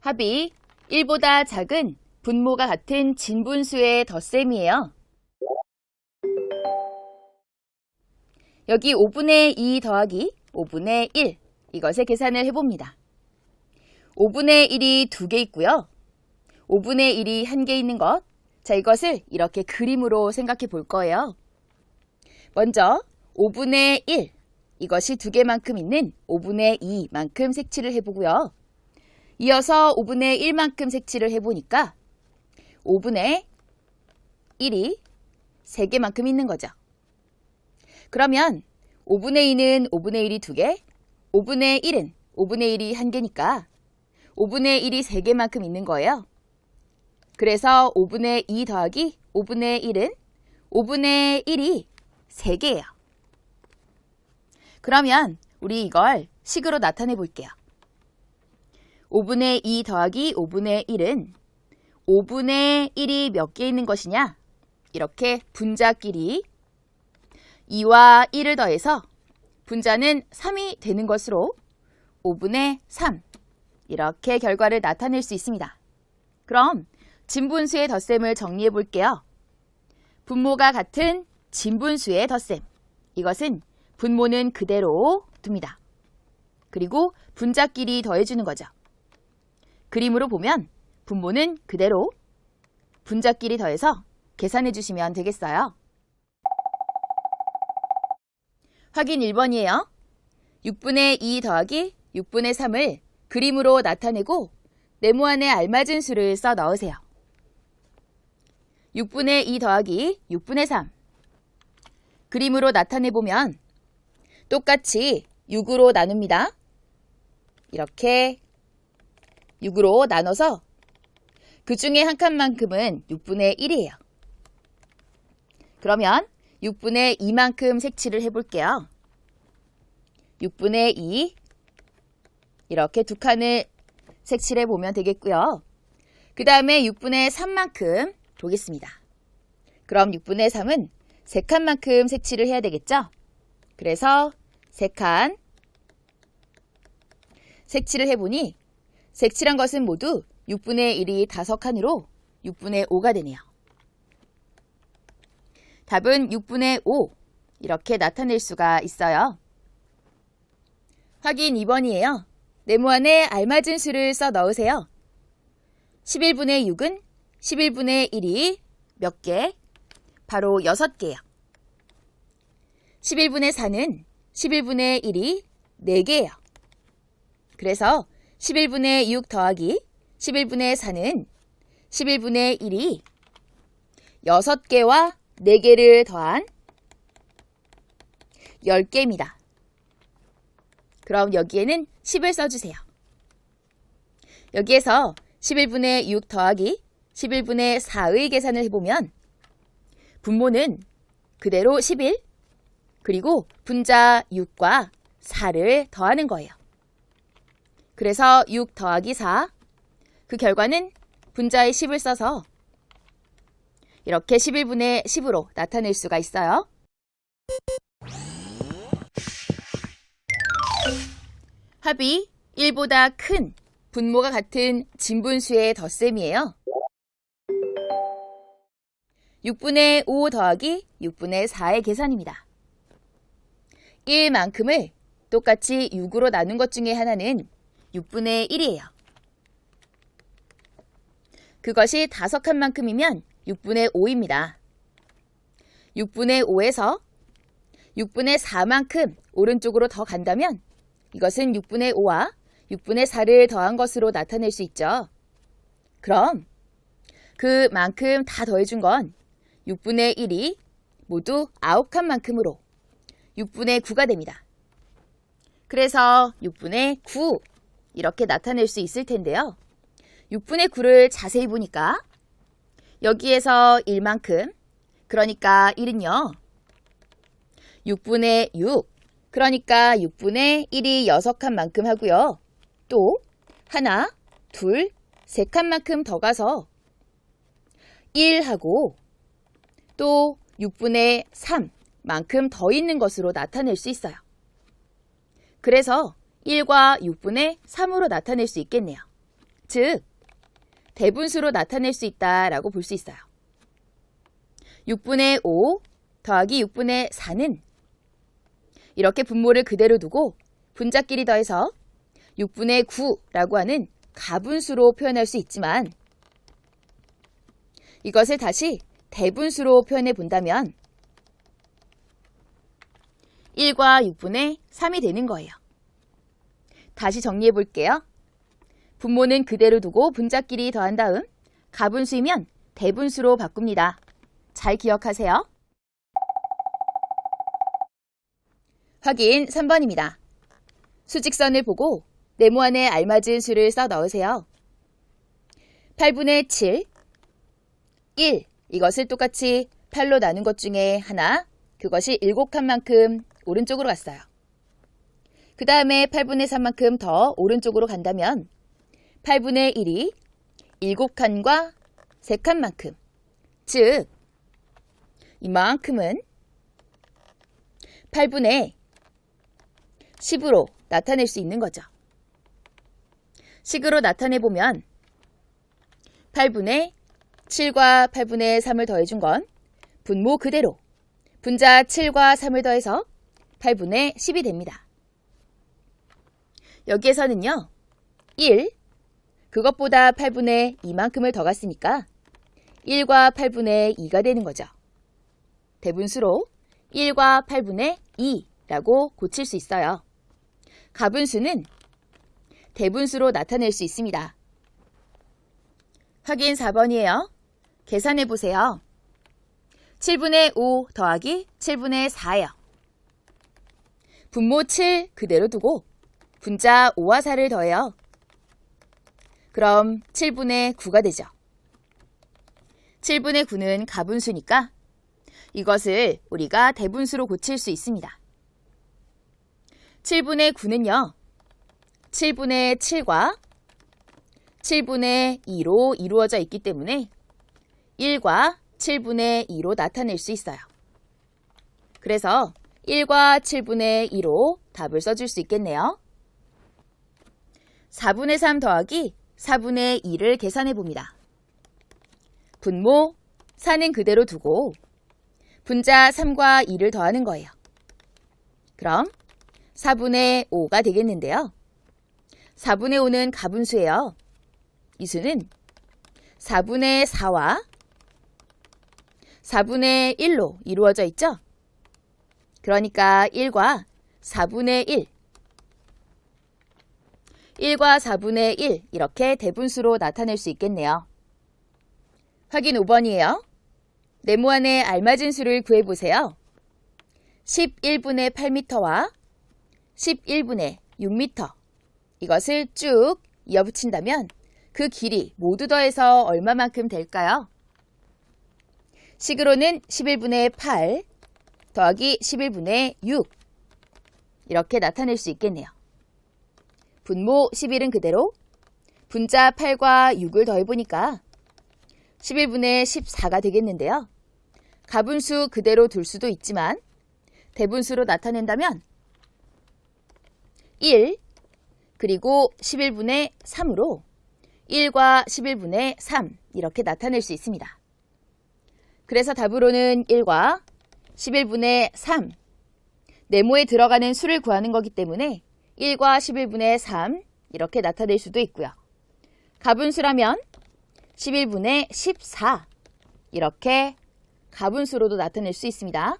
합이 1보다 작은 분모가 같은 진분수의 덧셈이에요. 여기 5분의 2 더하기 5분의 1 이것의 계산을 해봅니다. 5분의 1이 두 개 있고요. 5분의 1이 한 개 있는 것. 자, 이것을 이렇게 그림으로 생각해 볼 거예요. 먼저 5분의 1 이것이 두 개만큼 있는 5분의 2만큼 색칠을 해보고요. 이어서 5분의 1만큼 색칠을 해보니까 5분의 1이 3개만큼 있는 거죠. 그러면 5분의 2는 5분의 1이 2개, 5분의 1은 5분의 1이 1개니까 5분의 1이 3개만큼 있는 거예요. 그래서 5분의 2 더하기 5분의 1은 5분의 1이 3개예요. 그러면 우리 이걸 식으로 나타내 볼게요. 5분의 2 더하기 5분의 1은 5분의 1이 몇 개 있는 것이냐? 이렇게 분자끼리 2와 1을 더해서 분자는 3이 되는 것으로 5분의 3 이렇게 결과를 나타낼 수 있습니다. 그럼 진분수의 덧셈을 정리해 볼게요. 분모가 같은 진분수의 덧셈. 이것은 분모는 그대로 둡니다. 그리고 분자끼리 더해주는 거죠. 그림으로 보면 분모는 그대로 분자끼리 더해서 계산해 주시면 되겠어요. 확인 1번이에요. 6분의 2 더하기 6분의 3을 그림으로 나타내고 네모 안에 알맞은 수를 써 넣으세요. 6분의 2 더하기 6분의 3 그림으로 나타내보면 똑같이 6으로 나눕니다. 이렇게 6으로 나눠서 그 중에 한 칸만큼은 6분의 1이에요. 그러면 6분의 2만큼 색칠을 해볼게요. 6분의 2 이렇게 두 칸을 색칠해 보면 되겠고요. 그 다음에 6분의 3만큼 보겠습니다. 그럼 6분의 3은 3칸만큼 색칠을 해야 되겠죠? 그래서 3칸 색칠을 해보니 색칠한 것은 모두 6분의 1이 5칸으로 6분의 5가 되네요. 답은 6분의 5 이렇게 나타낼 수가 있어요. 확인 2번이에요. 네모 안에 알맞은 수를 써 넣으세요. 11분의 6은 11분의 1이 몇 개? 바로 6개요. 11분의 4는 11분의 1이 4개예요. 그래서 11분의 6 더하기 11분의 4는 11분의 1이 6개와 4개를 더한 10개입니다. 그럼 여기에는 10을 써주세요. 여기에서 11분의 6 더하기 11분의 4의 계산을 해보면 분모는 그대로 11 그리고 분자 6과 4를 더하는 거예요. 그래서 6 더하기 4 그 결과는 분자에 10을 써서 이렇게 11분의 10으로 나타낼 수가 있어요. 합이 1보다 큰 분모가 같은 진분수의 덧셈이에요. 6분의 5 더하기 6분의 4의 계산입니다. 1만큼을 똑같이 6으로 나눈 것 중에 하나는 6분의 1이에요. 그것이 5칸만큼이면 6분의 5입니다. 6분의 5에서 6분의 4만큼 오른쪽으로 더 간다면 이것은 6분의 5와 6분의 4를 더한 것으로 나타낼 수 있죠. 그럼 그만큼 다 더해준 건 6분의 1이 모두 9칸만큼으로 6분의 9가 됩니다. 그래서 6분의 9 이렇게 나타낼 수 있을 텐데요. 6분의 9를 자세히 보니까 여기에서 1만큼 그러니까 1은요. 6분의 6 그러니까 6분의 1이 6칸만큼 하고요. 또 하나, 둘, 세 칸만큼 더 가서 1하고 또 6분의 3 만큼 더 있는 것으로 나타낼 수 있어요. 그래서 1과 6분의 3으로 나타낼 수 있겠네요. 즉, 대분수로 나타낼 수 있다라고 볼 수 있어요. 6분의 5 더하기 6분의 4는 이렇게 분모를 그대로 두고 분자끼리 더해서 6분의 9라고 하는 가분수로 표현할 수 있지만 이것을 다시 대분수로 표현해 본다면 1과 6분의 3이 되는 거예요. 다시 정리해 볼게요. 분모는 그대로 두고 분자끼리 더한 다음 가분수이면 대분수로 바꿉니다. 잘 기억하세요. 확인 3번입니다. 수직선을 보고 네모 안에 알맞은 수를 써 넣으세요. 8분의 7, 1 이것을 똑같이 8로 나눈 것 중에 하나 그것이 7칸 만큼 오른쪽으로 갔어요. 그 다음에 8분의 3만큼 더 오른쪽으로 간다면 8분의 1이 7칸과 3칸만큼 즉 이만큼은 8분의 10으로 나타낼 수 있는 거죠. 식으로 나타내보면 8분의 7과 8분의 3을 더해준 건 분모 그대로 분자 7과 3을 더해서 8분의 10이 됩니다. 여기에서는요. 1, 그것보다 8분의 2만큼을 더 갔으니까 1과 8분의 2가 되는 거죠. 대분수로 1과 8분의 2라고 고칠 수 있어요. 가분수는 대분수로 나타낼 수 있습니다. 확인 4번이에요. 계산해 보세요. 7분의 5 더하기 7분의 4예요. 분모 7 그대로 두고 분자 5와 4를 더해요. 그럼 7분의 9가 되죠. 7분의 9는 가분수니까 이것을 우리가 대분수로 고칠 수 있습니다. 7분의 9는요. 7분의 7과 7분의 2로 이루어져 있기 때문에 1과 7분의 2로 나타낼 수 있어요. 그래서 1과 7분의 2로 답을 써줄 수 있겠네요. 4분의 3 더하기 4분의 2를 계산해 봅니다. 분모 4는 그대로 두고 분자 3과 2를 더하는 거예요. 그럼 4분의 5가 되겠는데요. 4분의 5는 가분수예요. 이 수는 4분의 4와 4분의 1로 이루어져 있죠? 그러니까 1과 4분의 1, 1과 4분의 1 이렇게 대분수로 나타낼 수 있겠네요. 확인 5번이에요. 네모 안에 알맞은 수를 구해보세요. 11분의 8m와 11분의 6m 이것을 쭉 이어붙인다면 그 길이 모두 더해서 얼마만큼 될까요? 식으로는 11분의 8 더하기 11분의 6 이렇게 나타낼 수 있겠네요. 분모 11은 그대로 분자 8과 6을 더해보니까 11분의 14가 되겠는데요. 가분수 그대로 둘 수도 있지만 대분수로 나타낸다면 1 그리고 11분의 3으로 1과 11분의 3 이렇게 나타낼 수 있습니다. 그래서 답으로는 1과 11분의 3. 네모에 들어가는 수를 구하는 거기 때문에 1과 11분의 3 이렇게 나타낼 수도 있고요. 가분수라면 11분의 14 이렇게 가분수로도 나타낼 수 있습니다.